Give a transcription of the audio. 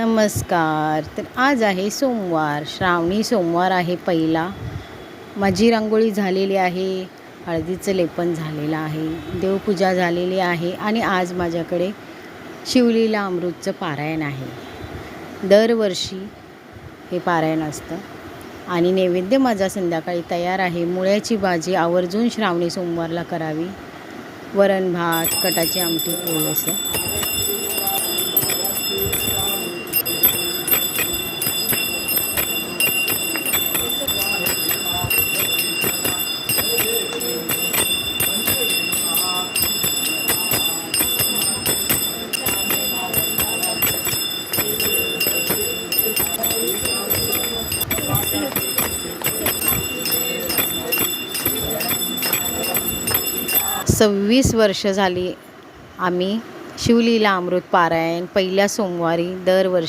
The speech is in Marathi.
नमस्कार. तर आज आहे सोमवार. श्रावणी सोमवार आहे पहिला. माझी रांगोळी झालेली आहे. हळदीचं लेपन झालेलं आहे. देवपूजा झालेली आहे. आणि आज माझ्याकडे शिवलीला अमृतचं पारायण आहे. दरवर्षी हे पारायण असतं. आणि नैवेद्य माझा संध्याकाळी तयार आहे. मुळ्याची भाजी आवर्जून श्रावणी सोमवारला करावी. वरण भात कटाची आमटी पोळी असं. सव्वीस वर्ष झाली आम्ही शिवलीला अमृत पारायण पहिल्या सोमवारी दरवर्षी